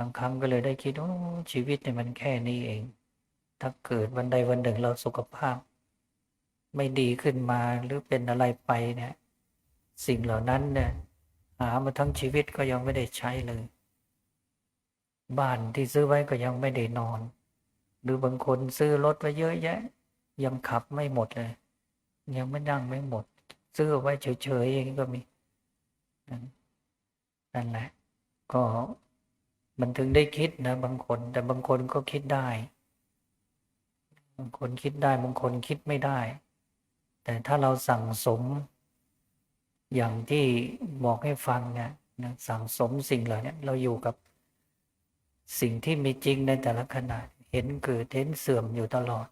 บางครั้งก็เลยได้คิดโอ้ชีวิตเนี่ยมันแค่นี้เอง ถ้าเกิดวันใดวันหนึ่งเราสุขภาพ ไม่ดีขึ้นมาหรือเป็นอะไรไปเนี่ย สิ่งเหล่านั้นเนี่ยหามาทั้งชีวิตก็ยังไม่ได้ใช้เลย บ้านที่ซื้อไว้ก็ยังไม่ได้นอน หรือบางคนซื้อรถไว้เยอะแยะ ยังขับไม่หมดเลย ยังไม่นั่งไม่หมด ซื้อไว้เฉยๆอย่างนี้ก็มีนั่นแหละก็ มันถึงได้คิดนะ บางคน แต่บางคนก็คิดได้ บางคนคิดได้บางคนคิดไม่ได้ แต่ถ้าเราสั่งสม อย่างที่บอกให้ฟังเนี่ยนะสั่งสมสิ่งเหล่านี้เราอยู่กับสิ่งที่มีจริงในแต่ละขณะเห็นเกิดเห็นเสื่อมอยู่ตลอด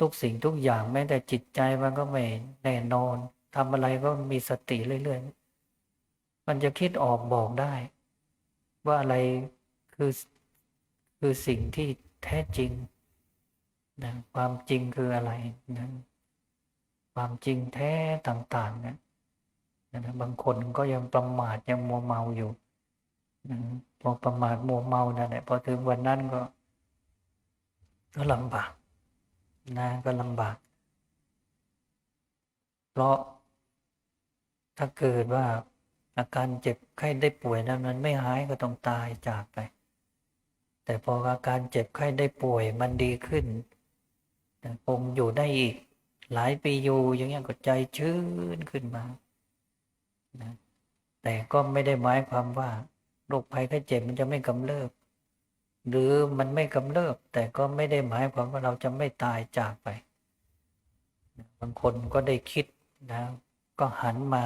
ทุกสิ่งทุกอย่างแม้แต่จิตใจมันก็ไม่แน่นอนทำอะไรก็มีสติเรื่อยๆ มันจะคิดออกบอกได้ ว่าอะไร คือคือสิ่งที่แท้จริงนะความจริงคืออะไรนะความจริงแท้ต่างๆนะนะบางคนก็ยังประมาทยังมัวเมาอยู่นะพอประมาทมัวเมานั่นแหละพอถึงวันนั้นก็ ก็ลำบากนะก็ลำบาก เพราะถ้าเกิดว่าอาการเจ็บไข้ได้ป่วยนั้นมันไม่หายก็ต้องตายจากไป แต่พออาการเจ็บไข้ได้ป่วยมันดีขึ้นคงอยู่ได้อีก หลายปีอยู่อย่างเงี้ยก็ใจชื้นขึ้นมานะแต่ก็ไม่ได้หมายความว่าโรคภัยไข้เจ็บมันจะไม่กำเริบ หรือมันไม่กำเริบ แต่ก็ไม่ได้หมายความว่าเราจะไม่ตายจากไป บางคนก็ได้คิดนะก็หันมา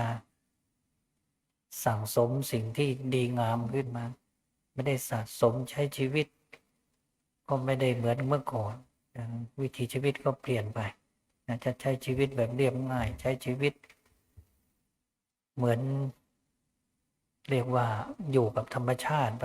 สั่งสมสิ่งที่ดีงามขึ้นมา ไม่ได้สะสมใช้ชีวิต ก็ไม่ได้เหมือนเมื่อก่อนวิถีชีวิตก็เปลี่ยนไปนะจะใช้ชีวิตแบบเรียบง่าย ใช้ชีวิต เหมือน เรียกว่าอยู่กับธรรมชาติไป